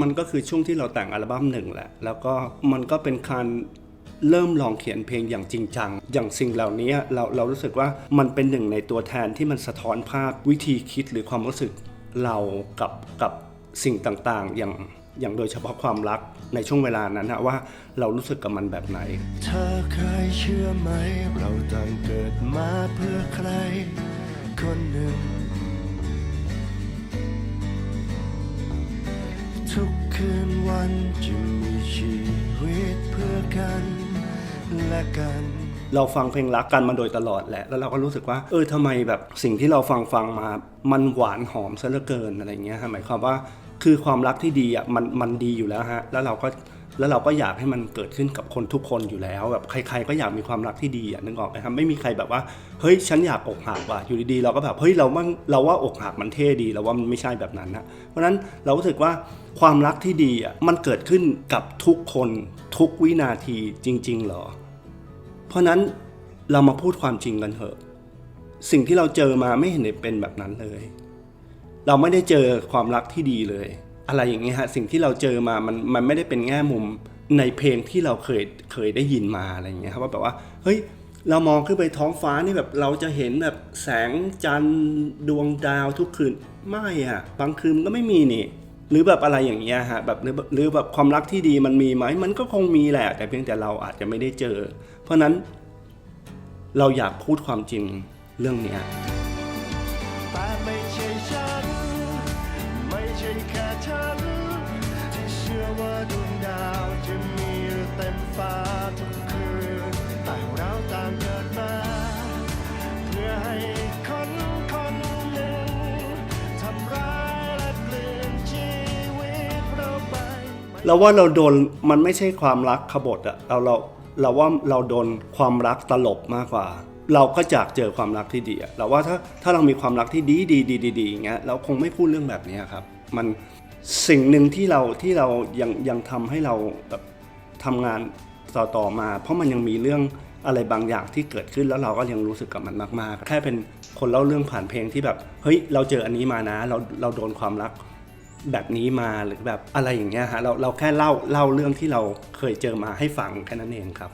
มันก็คือช่วงที่เราแต่งอัลบั้มหนึ่งแหละ แล้วก็มันก็เป็นการเริ่มลองเขียนเพลงอย่างจริงจัง อย่างสิ่งเหล่านี้เราเรารู้สึกว่ามันเป็นหนึ่งในตัวแทนที่มันสะท้อนภาพวิธีคิดหรือความรู้สึกเรากับกับสิ่งต่างๆ อย่างอย่างโดยเฉพาะความรักในช่วงเวลานั้นนะว่าเรารู้สึกกับมันแบบไหน เธอเคยเชื่อไหม เราต่างเกิดมาเพื่อใคร คนหนึ่ง ทุกคืนวันจะมีชีวิตเพื่อกันและกันเราฟังเพลงรักกันมาโดยตลอดแหละ แล้วเราก็รู้สึกว่า เออทำไมแบบสิ่งที่เราฟังฟังมา มันหวานหอมซะเหลือเกินอะไรเงี้ยฮะหมายความว่า คือความรักที่ดีอะมันมันดีอยู่แล้วฮะแล้วเราก็แล้วเราก็อยากให้มันเกิดขึ้นกับคนทุกคนอยู่แล้วแบบใคร ๆ ก็อยากมีความรักที่ดีอะนึกออกไหมครับไม่มีใครแบบว่าเฮ้ยฉันอยากอกหักว่ะอยู่ดีๆเราก็แบบเฮ้ยเรามันเราว่าอกหักมันเท่ดีเราว่ามันไม่ใช่แบบนั้นนะเพราะฉะนั้นเรารู้สึกว่าความรักที่ดีอะมันเกิดขึ้นกับทุกคนทุกวินาทีจริงๆเหรอ เพราะนั้นเรามาพูดความจริงกันเถอะ สิ่งที่เราเจอมาไม่เห็นเป็นแบบนั้นเลย เราไม่ได้เจอความรักที่ดีเลย อะไรอย่างเงี้ยฮะสิ่งที่เราเจอมามันมันไม่ได้เป็นแง่มุมในเพลงที่เราเคยเคยได้ยินมาอะไรอย่างเงี้ยครับว่าแบบว่าเฮ้ยเรามองขึ้นไปท้องฟ้านี่แบบเราจะเห็นแบบแสงจันทร์ดวงดาวทุกคืนไม่อะบางคืนก็ไม่มีนี่หรือแบบอะไรอย่างเงี้ยฮะแบบหรือแบบความรักที่ดีมันมีไหมมันก็คงมีแหละ แต่เพียงแต่เราอาจจะไม่ได้เจอ เพราะนั้นเราอยากพูดความจริงเรื่องเนี้ยแต่ไม่ใช่ ไม่ใช่แค่ฉัน ที่เชื่อว่าดวงดาวจะมีอยู่เต็มฟ้าทุกคืนแต่เราต่างเกิดมา เพื่อให้คนคนหนึ่งทำร้ายและเปลี่ยนชีวิตเราไปเราว่าเราโดนมันไม่ใช่ความรักขบฏอะเราเราเราว่าเราโดนความรักตลบมากกว่า เราก็อยากเจอความรักที่ดีอะเราว่าถ้าถ้าเรามีความรักที่ดีดีดีดีดีอย่างเงี้ยเราคงไม่พูดเรื่องแบบนี้ครับมันสิ่งหนึ่งที่เราที่เรายังยังทำให้เราแบบทำงานต่อต่อมา เพราะมันยังมีเรื่องอะไรบางอย่างที่เกิดขึ้นแล้วเราก็ยังรู้สึกกับมันมากๆ แค่เป็นคนเล่าเรื่องผ่านเพลงที่แบบเฮ้ยเราเจออันนี้มานะ เราเราโดนความรักแบบนี้มาหรือแบบอะไรอย่างเงี้ยฮะเราเราแค่เล่าเล่าเรื่องที่เราเคยเจอมาให้ฟังแค่นั้นเองครับ